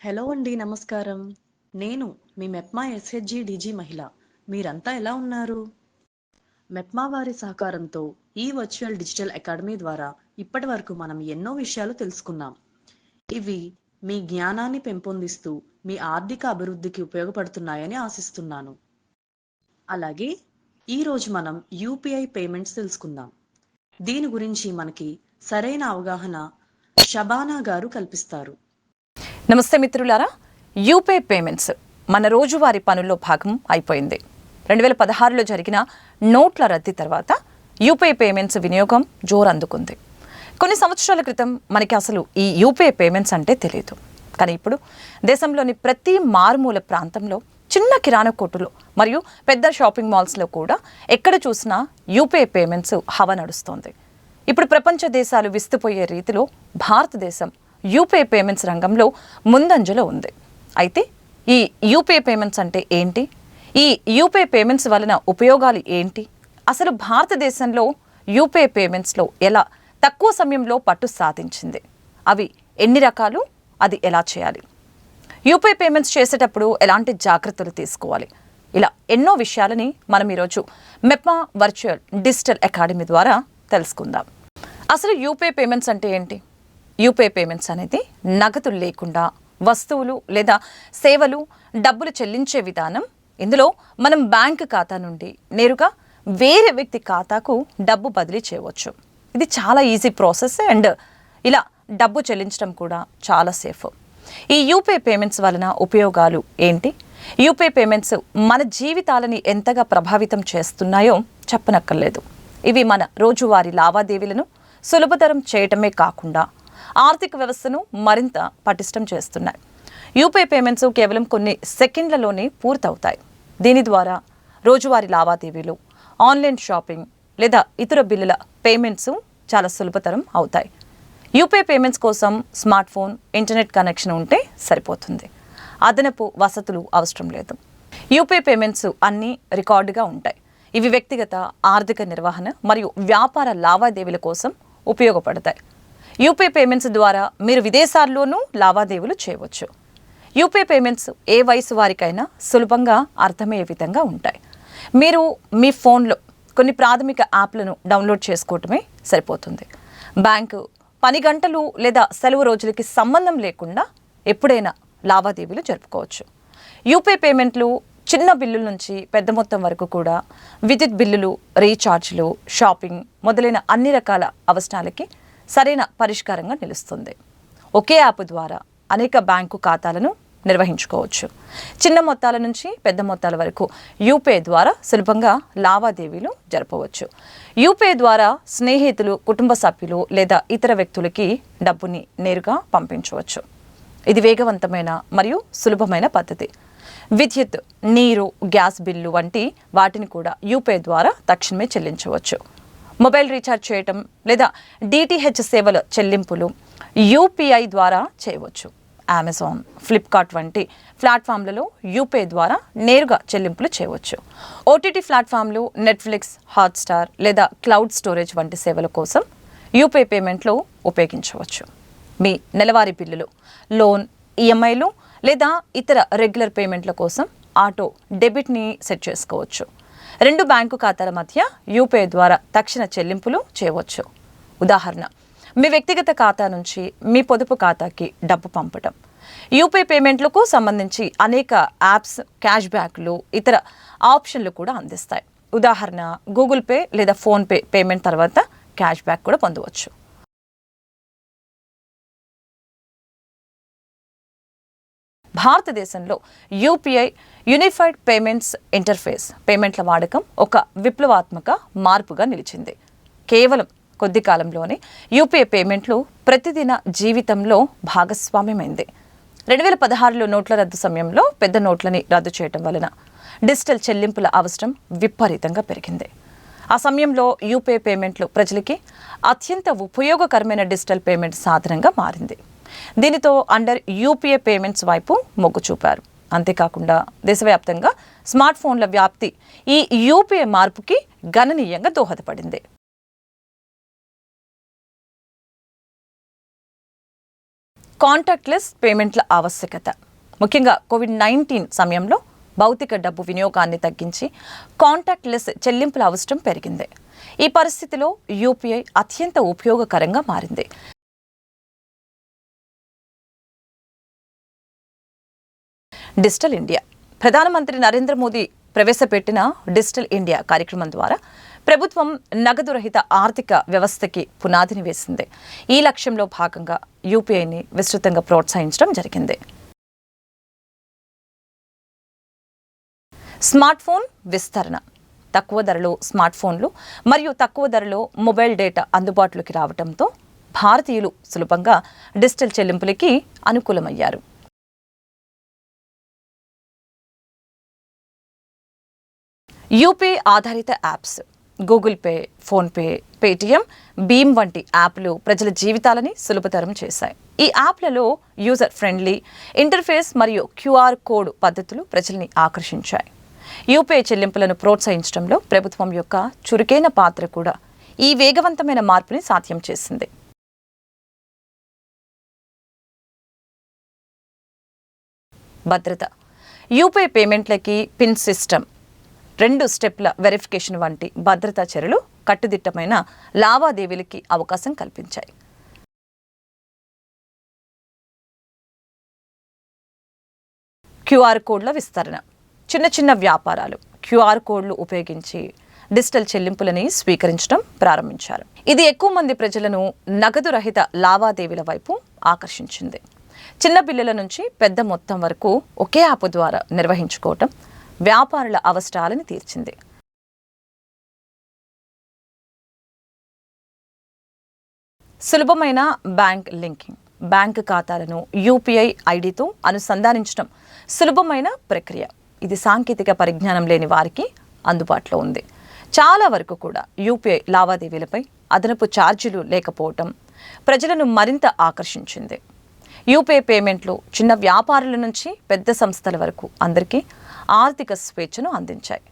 Hello అండి నమస్కారం. నేను మీ మెప్మా ఎస్హెచ్జి డీజీ మహిళ. మీరంతా ఎలా ఉన్నారు? మెప్మా వారి సహకారంతో ఈ వర్చువల్ డిజిటల్ అకాడమీ ద్వారా ఇప్పటి వరకు మనం ఎన్నో విషయాలు తెలుసుకున్నాం. ఇవి మీ జ్ఞానాన్ని పెంపొందిస్తూ మీ ఆర్థిక అభివృద్ధికి ఉపయోగపడుతున్నాయని ఆశిస్తున్నాను. అలాగే ఈరోజు మనం యూపీఐ పేమెంట్స్ తెలుసుకుందాం. దీని గురించి మనకి సరైన అవగాహన షబానా గారు కల్పిస్తారు. నమస్తే మిత్రులారా యూపే పేమెంట్స్ మన రోజువారీ పనుల్లో భాగం అయిపోయింది. రెండు వేల పదహారులో జరిగిన నోట్ల రద్దీ తర్వాత యూపే పేమెంట్స్ వినియోగం జోరందుకుంది. కొన్ని సంవత్సరాల క్రితం మనకి అసలు ఈ యూపే పేమెంట్స్ అంటే తెలియదు కానీ ఇప్పుడు దేశంలోని ప్రతి మారుమూల ప్రాంతంలో చిన్న కిరాణా కొట్టులు మరియు పెద్ద షాపింగ్ మాల్స్లో కూడా ఎక్కడ చూసినా యూపే పేమెంట్స్ హవ నడుస్తోంది. ఇప్పుడు ప్రపంచ దేశాలు విస్తుపోయే రీతిలో భారతదేశం యూపీఐ పేమెంట్స్ రంగంలో ముందంజలో ఉంది. అయితే ఈ యూపీఐ పేమెంట్స్ అంటే ఏంటి? ఈ యూపీఐ పేమెంట్స్ వలన ఉపయోగాలు ఏంటి? అసలు భారతదేశంలో యూపీఐ పేమెంట్స్లో ఎలా తక్కువ సమయంలో పట్టు సాధించింది? అవి ఎన్ని రకాలు? అది ఎలా చేయాలి? యూపీఐ పేమెంట్స్ చేసేటప్పుడు ఎలాంటి జాగ్రత్తలు తీసుకోవాలి? ఇలా ఎన్నో విషయాలని మనం ఈరోజు మెప్మా వర్చువల్ డిజిటల్ అకాడమీ ద్వారా తెలుసుకుందాం. అసలు యూపీఐ పేమెంట్స్ అంటే ఏంటి? యూపీఐ పేమెంట్స్ అనేది నగదు లేకుండా వస్తువులు లేదా సేవలు డబ్బులు చెల్లించే విధానం. ఇందులో మనం బ్యాంక్ ఖాతా నుండి నేరుగా వేరే వ్యక్తి ఖాతాకు డబ్బు బదిలీ చేయవచ్చు. ఇది చాలా ఈజీ ప్రాసెస్ అండ్ ఇలా డబ్బు చెల్లించడం కూడా చాలా సేఫ్. ఈ యూపీఐ పేమెంట్స్ వలన ఉపయోగాలు ఏంటి? యూపీఐ పేమెంట్స్ మన జీవితాలని ఎంతగా ప్రభావితం చేస్తున్నాయో చెప్పనక్కర్లేదు. ఇవి మన రోజువారీ లావాదేవీలను సులభతరం చేయటమే కాకుండా ఆర్థిక వ్యవస్థను మరింత పటిష్టం చేస్తున్నాయి. యూపీఐ పేమెంట్స్ కేవలం కొన్ని సెకండ్లలోనే పూర్తవుతాయి. దీని ద్వారా రోజువారీ లావాదేవీలు ఆన్లైన్ షాపింగ్ లేదా ఇతర బిల్లుల పేమెంట్స్ చాలా సులభతరం అవుతాయి. యూపీఐ పేమెంట్స్ కోసం స్మార్ట్ ఫోన్ ఇంటర్నెట్ కనెక్షన్ ఉంటే సరిపోతుంది. అదనపు వసతులు అవసరం లేదు. యూపీఐ పేమెంట్స్ అన్నీ రికార్డుగా ఉంటాయి. ఇవి వ్యక్తిగత ఆర్థిక నిర్వహణ మరియు వ్యాపార లావాదేవీల కోసం ఉపయోగపడతాయి. యూపీఐ పేమెంట్స్ ద్వారా మీరు విదేశాల్లోనూ లావాదేవీలు చేయవచ్చు. యూపీఐ పేమెంట్స్ ఏ వయసు వారికైనా సులభంగా అర్థమయ్యే విధంగా ఉంటాయి. మీరు మీ ఫోన్లో కొన్ని ప్రాథమిక యాప్లను డౌన్లోడ్ చేసుకోవటమే సరిపోతుంది. బ్యాంకు పని గంటలు లేదా సెలవు రోజులకి సంబంధం లేకుండా ఎప్పుడైనా లావాదేవీలు జరుపుకోవచ్చు. యూపీఐ పేమెంట్లు చిన్న బిల్లుల నుంచి పెద్ద మొత్తం వరకు కూడా విద్యుత్ బిల్లులు రీఛార్జ్లు షాపింగ్ మొదలైన అన్ని రకాల అవసరాలకి సరైన పరిష్కారంగా నిలుస్తుంది. ఒకే యాప్ ద్వారా అనేక బ్యాంకు ఖాతాలను నిర్వహించుకోవచ్చు. చిన్న మొత్తాల నుంచి పెద్ద మొత్తాల వరకు యూపీఐ ద్వారా సులభంగా లావాదేవీలు జరపవచ్చు. యూపీఐ ద్వారా స్నేహితులు కుటుంబ సభ్యులు లేదా ఇతర వ్యక్తులకి డబ్బుని నేరుగా పంపించవచ్చు. ఇది వేగవంతమైన మరియు సులభమైన పద్ధతి. విద్యుత్ నీరు గ్యాస్ బిల్లు వంటి వాటిని కూడా యూపీఐ ద్వారా తక్షణమే చెల్లించవచ్చు. మొబైల్ రీఛార్జ్ చేయటం లేదా డిటిహెచ్ సేవల చెల్లింపులు యూపీఐ ద్వారా చేయవచ్చు. అమెజాన్ ఫ్లిప్కార్ట్ వంటి ప్లాట్ఫామ్లలో యూపీఐ ద్వారా నేరుగా చెల్లింపులు చేయవచ్చు. ఓటీటీ ప్లాట్ఫామ్లు నెట్ఫ్లిక్స్ హాట్స్టార్ లేదా క్లౌడ్ స్టోరేజ్ వంటి సేవల కోసం యూపీఐ పేమెంట్లు ఉపయోగించవచ్చు. మీ నెలవారీ బిల్లులు లోన్ ఈఎంఐలు లేదా ఇతర రెగ్యులర్ పేమెంట్ల కోసం ఆటో డెబిట్ని సెట్ చేసుకోవచ్చు. రెండు బ్యాంకు ఖాతాల మధ్య యూపీఐ ద్వారా తక్షణ చెల్లింపులు చేయవచ్చు. ఉదాహరణ మీ వ్యక్తిగత ఖాతా నుంచి మీ పొదుపు ఖాతాకి డబ్బు పంపడం యూపీఐ పేమెంట్లకు సంబంధించి అనేక యాప్స్ క్యాష్ బ్యాక్లు ఇతర ఆప్షన్లు కూడా అందిస్తాయి. ఉదాహరణ గూగుల్ పే లేదా ఫోన్పే పేమెంట్ తర్వాత క్యాష్ బ్యాక్ కూడా పొందవచ్చు. భారతదేశంలో యూపీఐ యూనిఫైడ్ పేమెంట్స్ ఇంటర్ఫేస్ పేమెంట్ల వాడకం ఒక విప్లవాత్మక మార్పుగా నిలిచింది. కేవలం కొద్ది కాలంలోనే యూపీఐ పేమెంట్లు ప్రతిదిన జీవితంలో భాగస్వామ్యమైంది. రెండు వేల పదహారులో నోట్ల రద్దు సమయంలో పెద్ద నోట్లని రద్దు చేయడం వలన డిజిటల్ చెల్లింపుల అవసరం విపరీతంగా పెరిగింది. ఆ సమయంలో యూపీఐ పేమెంట్లు ప్రజలకి అత్యంత ఉపయోగకరమైన డిజిటల్ పేమెంట్ సాధనంగా మారింది. దీనితో అండర్ యూపీఐ పేమెంట్స్ వైపు మొగ్గు చూపారు. అంతేకాకుండా దేశవ్యాప్తంగా స్మార్ట్ ఫోన్ల వ్యాప్తి ఈ యూపీఐ మార్పుకి గణనీయంగా దోహదపడింది. కాంటాక్ట్లెస్ పేమెంట్ల ఆవశ్యకత. ముఖ్యంగా కోవిడ్ నైన్టీన్ సమయంలో భౌతిక డబ్బు వినియోగాన్ని తగ్గించి కాంటాక్ట్లెస్ చెల్లింపుల అవసరం పెరిగింది. ఈ పరిస్థితిలో యూపీఐ అత్యంత ఉపయోగకరంగా మారింది. Digital India. ప్రధానమంత్రి నరేంద్ర మోదీ ప్రవేశపెట్టిన డిజిటల్ ఇండియా కార్యక్రమం ద్వారా ప్రభుత్వం నగదు రహిత ఆర్థిక వ్యవస్థకి పునాదిని వేసింది. ఈ లక్ష్యంలో భాగంగా యూపీఐని విస్తృతంగా ప్రోత్సహించడం జరిగింది. స్మార్ట్ ఫోన్ విస్తరణ. తక్కువ ధరలో స్మార్ట్ ఫోన్లు మరియు తక్కువ ధరలో మొబైల్ డేటా అందుబాటులోకి రావడంతో భారతీయులు సులభంగా డిజిటల్ చెల్లింపులకి అనుకూలమయ్యారు. యూపీఐ ఆధారిత apps Google Pay PhonePe Paytm Bhim వంటి యాప్లు ప్రజల జీవితాలని సులభతరం చేశాయి. ఈ యాప్లలో యూజర్ ఫ్రెండ్లీ ఇంటర్ఫేస్ మరియు క్యూఆర్ కోడ్ పద్ధతులు ప్రజల్ని ఆకర్షించాయి. యూపీఐ చెల్లింపులను ప్రోత్సహించడంలో ప్రభుత్వం యొక్క చురుకైన పాత్ర కూడా ఈ వేగవంతమైన మార్పుని సాధ్యం చేసింది. భద్రత. యూపీఐ పేమెంట్లకి పిన్ సిస్టమ్ రెండు స్టెప్ల వెరిఫికేషన్ వంటి భద్రతా చర్యలు కట్టుదిట్టమైన లావాదేవీలకి అవకాశం కల్పించాయి. క్యూఆర్ కోడ్ల విస్తరణ చిన్న చిన్న వ్యాపారాలు క్యూఆర్ కోడ్లు ఉపయోగించి డిజిటల్ చెల్లింపులని స్వీకరించడం ప్రారంభించారు. ఇది ఎక్కువ మంది ప్రజలను నగదు రహిత లావాదేవీల వైపు ఆకర్షించింది. చిన్న బిల్లుల నుంచి పెద్ద మొత్తం వరకు ఒకే యాప్ ద్వారా నిర్వహించుకోవటం వ్యాపారుల అవసరాలను తీర్చింది. సులభమైన బ్యాంక్ లింకింగ్. బ్యాంక్ ఖాతాలను యూపీఐ ఐడితో అనుసంధానించడం సులభమైన ప్రక్రియ. ఇది సాంకేతిక పరిజ్ఞానం లేని వారికి అందుబాటులో ఉంది. చాలా వరకు కూడా యూపీఐ లావాదేవీలపై అదనపు ఛార్జీలు లేకపోవటం ప్రజలను మరింత ఆకర్షించింది. యూపీఐ పేమెంట్లు చిన్న వ్యాపారుల నుంచి పెద్ద సంస్థల వరకు అందరికీ ఆర్థిక స్వేచ్ఛను అందించాయి.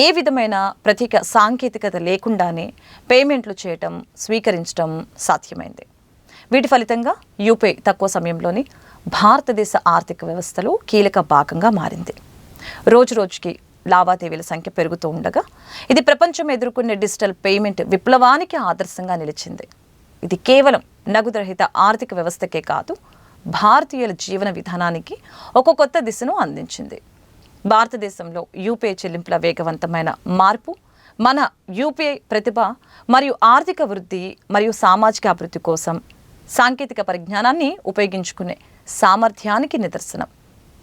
ఏ విధమైన ప్రతీక సాంకేతికత లేకుండానే పేమెంట్లు చేయటం స్వీకరించడం సాధ్యమైంది. వీటి ఫలితంగా యూపీఐ తక్కువ సమయంలోనే భారతదేశ ఆర్థిక వ్యవస్థలో కీలక భాగంగా మారింది. రోజు రోజుకి లావాదేవీల సంఖ్య పెరుగుతూ ఉండగా ఇది ప్రపంచం ఎదుర్కొనే డిజిటల్ పేమెంట్ విప్లవానికి ఆదర్శంగా నిలిచింది. ఇది కేవలం నగదురహిత ఆర్థిక వ్యవస్థకే కాదు భారతీయుల జీవన విధానానికి ఒక కొత్త దిశను అందించింది. భారతదేశంలో యూపీఐ చెల్లింపుల వేగవంతమైన మార్పు మన యూపీఐ ప్రతిభ మరియు ఆర్థిక వృద్ధి మరియు సామాజిక అభివృద్ధి కోసం సాంకేతిక పరిజ్ఞానాన్ని ఉపయోగించుకునే సామర్థ్యానికి నిదర్శనం.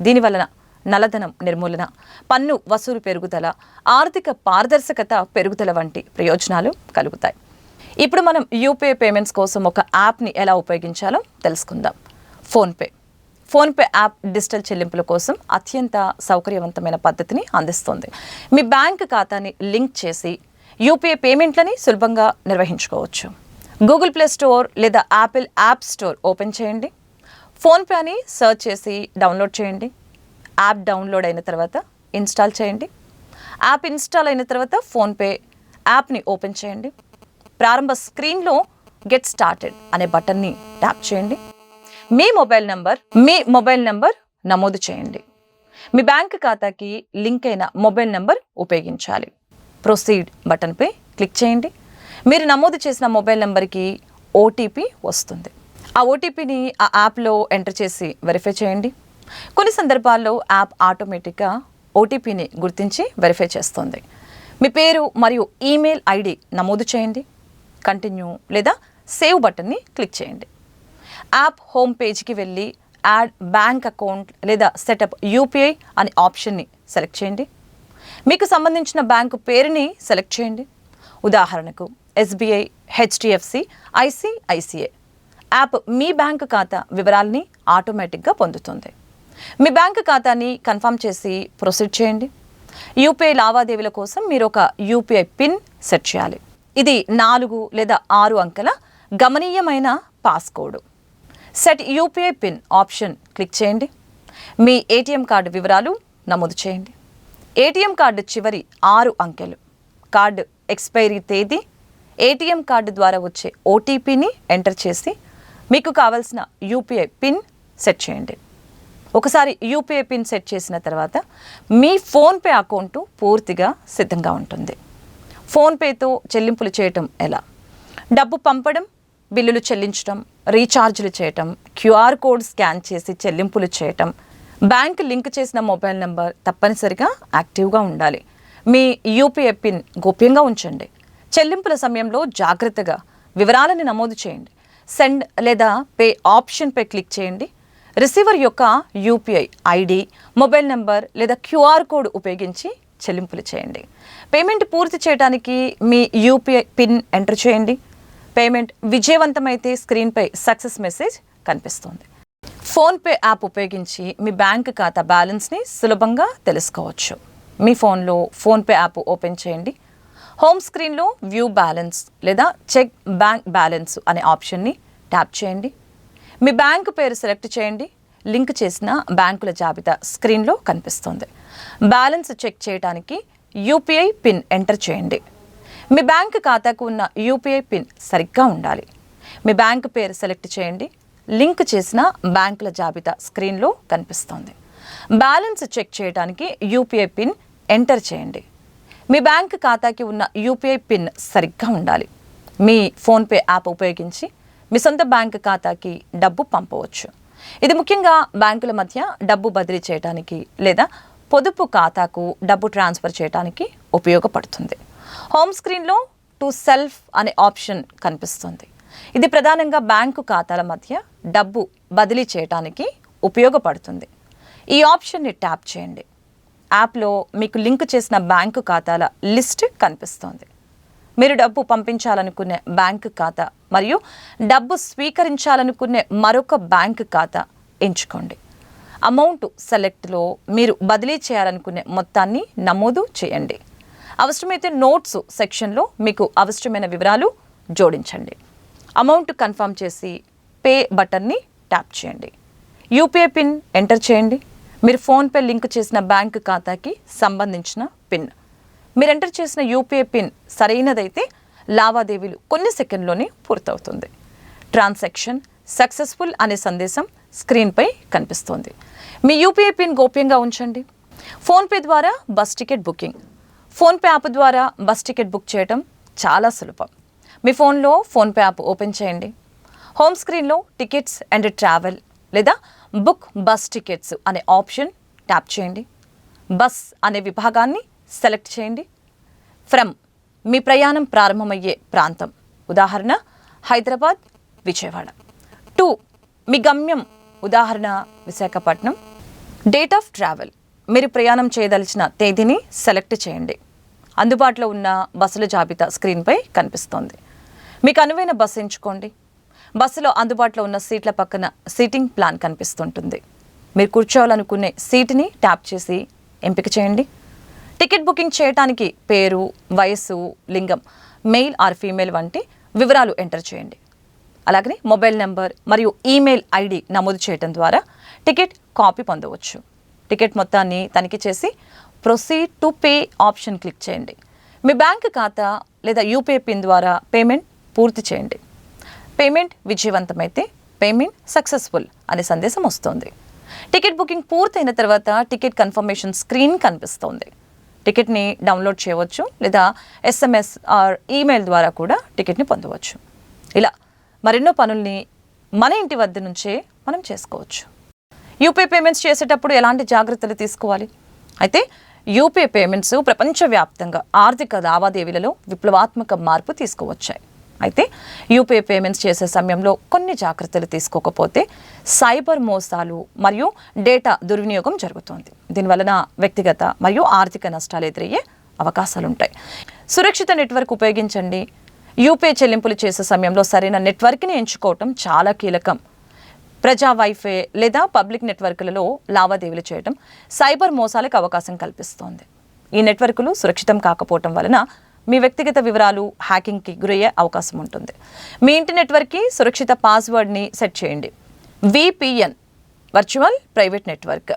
దీనివలన నల్లధనం నిర్మూలన పన్ను వసూలు పెరుగుదల ఆర్థిక పారదర్శకత పెరుగుదల వంటి ప్రయోజనాలు కలుగుతాయి. ఇప్పుడు మనం యూపీఐ పేమెంట్స్ కోసం ఒక యాప్ని ఎలా ఉపయోగించాలో తెలుసుకుందాం. ఫోన్పే. ఫోన్పే యాప్ డిజిటల్ చెల్లింపుల కోసం అత్యంత సౌకర్యవంతమైన పద్ధతిని అందిస్తుంది. మీ బ్యాంక్ ఖాతాని లింక్ చేసి యూపీఐ పేమెంట్లని సులభంగా నిర్వహించుకోవచ్చు. గూగుల్ ప్లే స్టోర్ లేదా యాపిల్ యాప్ స్టోర్ ఓపెన్ చేయండి. ఫోన్పే అని సెర్చ్ చేసి డౌన్లోడ్ చేయండి. యాప్ డౌన్లోడ్ అయిన తర్వాత ఇన్స్టాల్ చేయండి. యాప్ ఇన్స్టాల్ అయిన తర్వాత ఫోన్పే యాప్ని ఓపెన్ చేయండి. ప్రారంభ స్క్రీన్లో గెట్ స్టార్టెడ్ అనే బటన్ని ట్యాప్ చేయండి. మీ మొబైల్ నంబర్ మీ మొబైల్ నంబర్ నమోదు చేయండి. మీ బ్యాంక్ ఖాతాకి లింక్ అయిన మొబైల్ నంబర్ ఉపయోగించాలి. ప్రొసీడ్ బటన్పై క్లిక్ చేయండి. మీరు నమోదు చేసిన మొబైల్ నెంబర్కి ఓటీపీ వస్తుంది. ఆ ఓటీపీని ఆ యాప్లో ఎంటర్ చేసి వెరిఫై చేయండి. కొన్ని సందర్భాల్లో యాప్ ఆటోమేటిక్గా ఓటీపీని గుర్తించి వెరిఫై చేస్తుంది. మీ పేరు మరియు ఈమెయిల్ ఐడి నమోదు చేయండి. కంటిన్యూ లేదా సేవ్ బటన్ని క్లిక్ చేయండి. యాప్ హోమ్ పేజ్కి వెళ్ళి యాడ్ బ్యాంక్ అకౌంట్ లేదా సెటప్ యూపీఐ అనే ఆప్షన్ని సెలెక్ట్ చేయండి. మీకు సంబంధించిన బ్యాంకు పేరుని సెలెక్ట్ చేయండి. ఉదాహరణకు ఎస్బీఐ హెచ్డిఎఫ్సి ఐసిఐసిఐ యాప్ మీ బ్యాంకు ఖాతా వివరాలని ఆటోమేటిక్గా పొందుతుంది. మీ బ్యాంకు ఖాతాని కన్ఫర్మ్ చేసి ప్రొసీడ్ చేయండి. యూపీఐ లావాదేవీల కోసం మీరు ఒక యూపీఐ పిన్ సెట్ చేయాలి. ఇది నాలుగు లేదా ఆరు అంకెల గమనీయమైన passcode. Set UPI PIN option click చేయండి. మీ ఏటీఎం కార్డు వివరాలు నమోదు చేయండి. ఏటీఎం కార్డు చివరి ఆరు అంకెలు. కార్డు ఎక్స్పైరీ తేదీ ఏటీఎం కార్డు ద్వారా వచ్చే ఓటీపీని ఎంటర్ చేసి మీకు కావాల్సిన యూపీఐ పిన్ సెట్ చేయండి. ఒకసారి యూపీఐ పిన్ సెట్ చేసిన తర్వాత మీ ఫోన్పే అకౌంట్ పూర్తిగా సిద్ధంగా ఉంటుంది. ఫోన్పేతో చెల్లింపులు చేయటం ఎలా? డబ్బు పంపడం బిల్లులు చెల్లించడం రీఛార్జ్లు చేయటం క్యూఆర్ కోడ్ స్కాన్ చేసి చెల్లింపులు చేయటం. బ్యాంక్ లింక్ చేసిన మొబైల్ నెంబర్ తప్పనిసరిగా యాక్టివ్గా ఉండాలి. మీ యూపీఐ పిన్ గోప్యంగా ఉంచండి. చెల్లింపుల సమయంలో జాగ్రత్తగా వివరాలను నమోదు చేయండి. సెండ్ లేదా పే ఆప్షన్పై క్లిక్ చేయండి. రిసీవర్ యొక్క యూపీఐ ఐడి మొబైల్ నెంబర్ లేదా క్యూఆర్ కోడ్ ఉపయోగించి చెల్లింపులు చేయండి. పేమెంట్ పూర్తి చేయడానికి మీ యూపీఐ పిన్ ఎంటర్ చేయండి. పేమెంట్ విజయవంతమైతే స్క్రీన్పై సక్సెస్ మెసేజ్ కనిపిస్తుంది. ఫోన్పే యాప్ ఉపయోగించి మీ బ్యాంక్ ఖాతా బ్యాలెన్స్ని సులభంగా తెలుసుకోవచ్చు. మీ ఫోన్లో ఫోన్పే యాప్ ఓపెన్ చేయండి. హోమ్ స్క్రీన్లో వ్యూ బ్యాలెన్స్ లేదా చెక్ బ్యాంక్ బ్యాలెన్స్ అనే ఆప్షన్ని ట్యాప్ చేయండి. మీ బ్యాంకు పేరు సెలెక్ట్ చేయండి. లింక్ చేసిన బ్యాంకుల జాబితా స్క్రీన్లో కనిపిస్తుంది. బ్యాలెన్స్ చెక్ చేయడానికి యూపీఐ పిన్ ఎంటర్ చేయండి. మీ బ్యాంక్ ఖాతాకు ఉన్న యూపీఐ పిన్ సరిగ్గా ఉండాలి. మీ బ్యాంక్ పేరు సెలెక్ట్ చేయండి. లింక్ చేసిన బ్యాంకుల జాబితా స్క్రీన్లో కనిపిస్తోంది. బ్యాలెన్స్ చెక్ చేయడానికి యూపీఐ పిన్ ఎంటర్ చేయండి. మీ బ్యాంక్ ఖాతాకి ఉన్న యూపీఐ పిన్ సరిగ్గా ఉండాలి. మీ ఫోన్పే యాప్ ఉపయోగించి మీ సొంత బ్యాంక్ ఖాతాకి డబ్బు పంపవచ్చు. ఇది ముఖ్యంగా బ్యాంకుల మధ్య డబ్బు బదిలీ చేయడానికి లేదా పొదుపు ఖాతాకు డబ్బు ట్రాన్స్ఫర్ చేయడానికి ఉపయోగపడుతుంది. హోమ్ స్క్రీన్లో టు సెల్ఫ్ అనే ఆప్షన్ కనిపిస్తుంది. ఇది ప్రధానంగా బ్యాంకు ఖాతాల మధ్య డబ్బు బదిలీ చేయడానికి ఉపయోగపడుతుంది. ఈ ఆప్షన్ని ట్యాప్ చేయండి. యాప్లో మీకు లింక్ చేసిన బ్యాంకు ఖాతాల లిస్ట్ కనిపిస్తోంది. మీరు డబ్బు పంపించాలనుకునే బ్యాంకు ఖాతా మరియు డబ్బు స్వీకరించాలనుకునే మరొక బ్యాంకు ఖాతా ఎంచుకోండి. అమౌంట్ సెలెక్ట్లో మీరు బదిలీ చేయాలనుకునే మొత్తాన్ని నమోదు చేయండి. అవసరమైతే నోట్స్ సెక్షన్లో మీకు అవసరమైన వివరాలు జోడించండి. అమౌంట్ కన్ఫర్మ్ చేసి పే బటన్ని ట్యాప్ చేయండి. యూపీఐ పిన్ ఎంటర్ చేయండి. మీరు ఫోన్పే లింక్ చేసిన బ్యాంక్ ఖాతాకి సంబంధించిన పిన్. మీరు ఎంటర్ చేసిన యూపీఐ పిన్ సరైనదైతే లావాదేవీలు కొన్ని సెకండ్లోనే పూర్తవుతుంది. ట్రాన్సాక్షన్ సక్సెస్ఫుల్ అనే సందేశం స్క్రీన్పై కనిపిస్తోంది. మీ యూపీఐ పిన్ గోప్యంగా ఉంచండి. ఫోన్పే ద్వారా bus ticket booking. PhonePe app ద్వారా బస్ టికెట్ బుక్ చేయడం చాలా సులభం. మీ ఫోన్లో ఫోన్పే యాప్ ఓపెన్ చేయండి. హోమ్ స్క్రీన్లో టికెట్స్ అండ్ ట్రావెల్ లేదా బుక్ బస్ టికెట్స్ అనే ఆప్షన్ ట్యాప్ చేయండి. బస్ అనే విభాగాన్ని సెలెక్ట్ చేయండి. ఫ్రమ్ మీ ప్రయాణం ప్రారంభమయ్యే ప్రాంతం ఉదాహరణ హైదరాబాద్ విజయవాడ. టూ మీ గమ్యం ఉదాహరణ విశాఖపట్నం. డేట్ ఆఫ్ ట్రావెల్ మీరు ప్రయాణం చేయదలిచిన తేదీని సెలెక్ట్ చేయండి. అందుబాటులో ఉన్న బస్సుల జాబితా స్క్రీన్పై కనిపిస్తోంది. మీకు అనువైన బస్సు ఎంచుకోండి. బస్సులో అందుబాటులో ఉన్న సీట్ల పక్కన సీటింగ్ ప్లాన్ కనిపిస్తుంటుంది. మీరు కూర్చోవాలనుకునే సీటుని ట్యాప్ చేసి ఎంపిక చేయండి. టికెట్ బుకింగ్ చేయడానికి పేరు వయస్సు లింగం మెయిల్ ఆర్ ఫీమేల్ వంటి వివరాలు ఎంటర్ చేయండి. అలాగనే మొబైల్ నెంబర్ మరియు ఈమెయిల్ ఐడి నమోదు చేయడం ద్వారా టికెట్ కాపీ పొందవచ్చు. టికెట్ మొత్తాన్ని తనిఖీ చేసి proceed to pay option click చేయండి. మీ బ్యాంక్ ఖాతా లేదా యూపీఐ పిన్ ద్వారా పేమెంట్ పూర్తి చేయండి. పేమెంట్ విజయవంతమైతే పేమెంట్ సక్సెస్ఫుల్ అనే సందేశం వస్తుంది. టికెట్ బుకింగ్ పూర్తయిన తర్వాత టికెట్ కన్ఫర్మేషన్ స్క్రీన్ కనిపిస్తోంది. టికెట్ని డౌన్లోడ్ చేయవచ్చు లేదా ఎస్ఎంఎస్ ఆర్ ఈమెయిల్ ద్వారా కూడా టికెట్ని పొందవచ్చు. ఇలా మరెన్నో పనుల్ని మన ఇంటి వద్ద నుంచే మనం చేసుకోవచ్చు. యూపీఐ పేమెంట్స్ చేసేటప్పుడు ఎలాంటి జాగ్రత్తలు తీసుకోవాలి? అయితే యూపీఐ పేమెంట్స్ ప్రపంచవ్యాప్తంగా ఆర్థిక లావాదేవీలలో విప్లవాత్మక మార్పు తీసుకువచ్చాయి. అయితే యూపీఐ పేమెంట్స్ చేసే సమయంలో కొన్ని జాగ్రత్తలు తీసుకోకపోతే సైబర్ మోసాలు మరియు డేటా దుర్వినియోగం జరుగుతోంది. దీనివలన వ్యక్తిగత మరియు ఆర్థిక నష్టాలు ఎదురయ్యే అవకాశాలు ఉంటాయి సురక్షిత నెట్వర్క్ ఉపయోగించండి. యూపీఐ చెల్లింపులు చేసే సమయంలో సరైన నెట్వర్క్ని ఎంచుకోవటం చాలా కీలకం. ప్రజా వైఫై లేదా పబ్లిక్ నెట్వర్క్లలో లావాదేవీలు చేయడం సైబర్ మోసాలకు అవకాశం కల్పిస్తోంది. ఈ నెట్వర్క్లు సురక్షితం కాకపోవటం వలన మీ వ్యక్తిగత వివరాలు హ్యాకింగ్కి గురయ్యే అవకాశం ఉంటుంది. మీ ఇంటి నెట్వర్క్కి సురక్షిత పాస్వర్డ్ని సెట్ చేయండి. VPN virtual private network.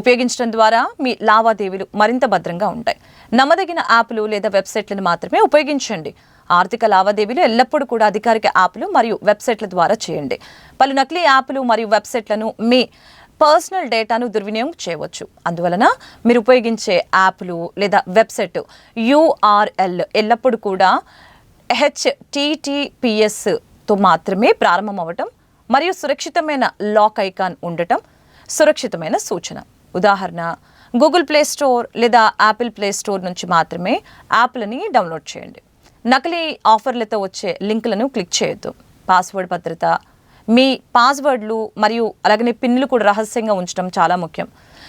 ఉపయోగించడం ద్వారా మీ లావాదేవీలు మరింత భద్రంగా ఉంటాయి. నమ్మదగిన యాప్లు లేదా వెబ్సైట్లను మాత్రమే ఉపయోగించండి. ఆర్థిక లావాదేవీలు ఎల్లప్పుడూ కూడా అధికారిక యాప్లు మరియు వెబ్సైట్ల ద్వారా చేయండి. పలు నకిలీ యాప్లు మరియు వెబ్సైట్లను మీ పర్సనల్ డేటాను దుర్వినియోగం చేయవచ్చు. అందువలన మీరు ఉపయోగించే యాప్లు లేదా వెబ్సైట్ యూఆర్ఎల్ ఎల్లప్పుడూ కూడా హెచ్టిటిపిఎస్తో మాత్రమే ప్రారంభం అవ్వటం మరియు సురక్షితమైన లాక్ ఐకాన్ ఉండటం సురక్షితమైన సూచన. ఉదాహరణ గూగుల్ ప్లే స్టోర్ లేదా యాపిల్ ప్లే స్టోర్ నుంచి మాత్రమే యాప్లని డౌన్లోడ్ చేయండి. నకిలీ ఆఫర్లతో వచ్చే లింకులను క్లిక్ చేయొద్దు. పాస్వర్డ్ భద్రత మీ పాస్వర్డ్లు మరియు అలాగనే పిన్లు కూడా రహస్యంగా ఉంచడం చాలా ముఖ్యం.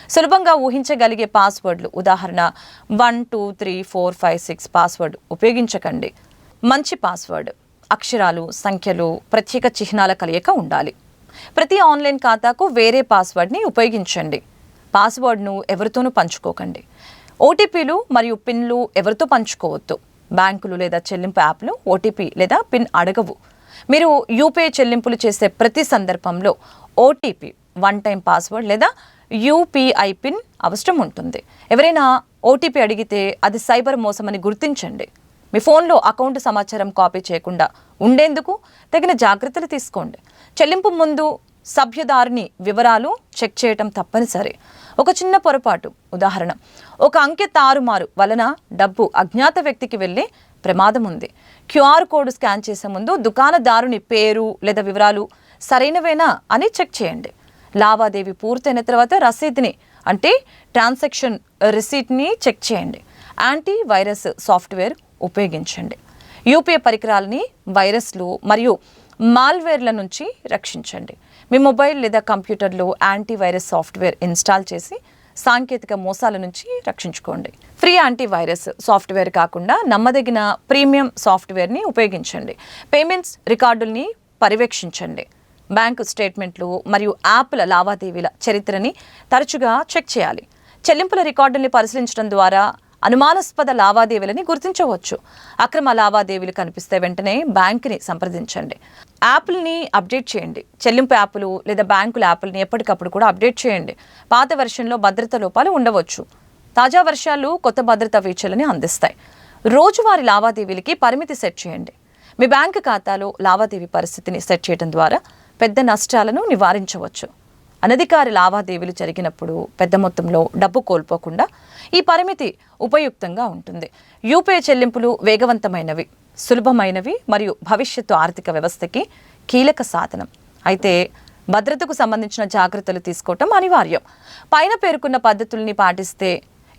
సులభంగా ఊహించగలిగే పాస్వర్డ్లు ఉదాహరణ one two three four five six password ఉపయోగించకండి. మంచి పాస్వర్డ్ అక్షరాలు సంఖ్యలు ప్రత్యేక చిహ్నాల కలయిక ఉండాలి. ప్రతి ఆన్లైన్ ఖాతాకు వేరే పాస్వర్డ్ని ఉపయోగించండి. పాస్వర్డ్ను ఎవరితోనూ పంచుకోకండి. ఓటీపీలు మరియు పిన్లు ఎవరితో పంచుకోవద్దు. బ్యాంకులు లేదా చెల్లింపు యాప్లు ఓటీపీ లేదా పిన్ అడగవు. మీరు యూపీఐ చెల్లింపులు చేసే ప్రతి సందర్భంలో ఓటీపీ వన్ టైం పాస్వర్డ్ లేదా యూపీఐ పిన్ అవసరం ఉంటుంది. ఎవరైనా ఓటీపీ అడిగితే అది సైబర్ మోసమని గుర్తించండి. మీ ఫోన్లో అకౌంట్ సమాచారం కాపీ చేయకుండా ఉండేందుకు తగిన జాగ్రత్తలు తీసుకోండి. చెల్లింపు ముందు సభ్యదారుని వివరాలు చెక్ చేయటం తప్పనిసరి. ఒక చిన్న పొరపాటు. ఉదాహరణ ఒక అంకె తారుమారు వలన డబ్బు అజ్ఞాత వ్యక్తికి వెళ్ళే ప్రమాదం ఉంది క్యూఆర్ కోడ్ స్కాన్ చేసే ముందు దుకాణదారుని పేరు లేదా వివరాలు సరైనవేనా అని చెక్ చేయండి. లావాదేవీ పూర్తయిన తర్వాత రసీదుని అంటే ట్రాన్సాక్షన్ రిసీట్ని చెక్ చేయండి. యాంటీ వైరస్ సాఫ్ట్వేర్ ఉపయోగించండి. యూపీఐ పరికరాలని వైరస్లు మరియు మాల్వేర్ల నుంచి రక్షించండి. మీ మొబైల్ లేదా కంప్యూటర్లో యాంటీవైరస్ సాఫ్ట్వేర్ ఇన్స్టాల్ చేసి సాంకేతిక మోసాల నుంచి రక్షించుకోండి. ఫ్రీ యాంటీవైరస్ సాఫ్ట్వేర్ కాకుండా నమ్మదగిన ప్రీమియం సాఫ్ట్వేర్ని ఉపయోగించండి. పేమెంట్స్ రికార్డుల్ని పర్యవేక్షించండి. బ్యాంకు స్టేట్మెంట్లు మరియు యాప్ల లావాదేవీల చరిత్రని తరచుగా చెక్ చేయాలి. చెల్లింపుల రికార్డుల్ని పరిశీలించడం ద్వారా అనుమానాస్పద లావాదేవీలని గుర్తించవచ్చు. అక్రమ లావాదేవీలు కనిపిస్తే వెంటనే బ్యాంకుని సంప్రదించండి. యాప్ల్ని అప్డేట్ చేయండి. చెల్లింపు యాప్లు లేదా బ్యాంకుల యాప్లని ఎప్పటికప్పుడు కూడా అప్డేట్ చేయండి. పాత వెర్షన్లో భద్రత లోపాలు ఉండవచ్చు. తాజా వర్షాలు కొత్త భద్రతా ఫీచర్లని అందిస్తాయి. రోజువారీ లావాదేవీలకి పరిమితి సెట్ చేయండి. మీ బ్యాంకు ఖాతాలో లావాదేవీ పరిస్థితిని సెట్ చేయడం ద్వారా పెద్ద నష్టాలను నివారించవచ్చు. అనధికార లావాదేవీలు జరిగినప్పుడు పెద్ద మొత్తంలో డబ్బు కోల్పోకుండా ఈ పరిమితి ఉపయుక్తంగా ఉంటుంది. యూపీఐ చెల్లింపులు వేగవంతమైనవి సులభమైనవి మరియు భవిష్యత్తు ఆర్థిక వ్యవస్థకి కీలక సాధనం. అయితే భద్రతకు సంబంధించిన జాగ్రత్తలు తీసుకోవటం అనివార్యం. పైన పేర్కొన్న పద్ధతుల్ని పాటిస్తే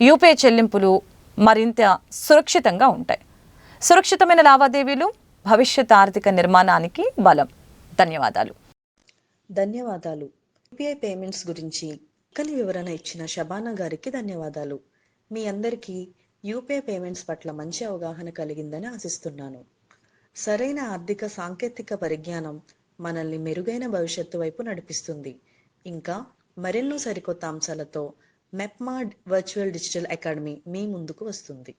యూపీఐ చెల్లింపులు మరింత సురక్షితంగా ఉంటాయి. సురక్షితమైన లావాదేవీలు భవిష్యత్ ఆర్థిక నిర్మాణానికి బలం. ధన్యవాదాలు. ధన్యవాదాలు. యూపీఐ పేమెంట్స్ గురించి కలి వివరణ ఇచ్చిన షబానా గారికి ధన్యవాదాలు. మీ అందరికీ యూపీఐ పేమెంట్స్ పట్ల మంచి అవగాహన కలిగిందని ఆశిస్తున్నాను. సరైన ఆర్థిక సాంకేతిక పరిజ్ఞానం మనల్ని మెరుగైన భవిష్యత్తు వైపు నడిపిస్తుంది. ఇంకా మరెన్నో సరికొత్త అంశాలతో మెప్మా వర్చువల్ డిజిటల్ అకాడమీ మీ ముందుకు వస్తుంది.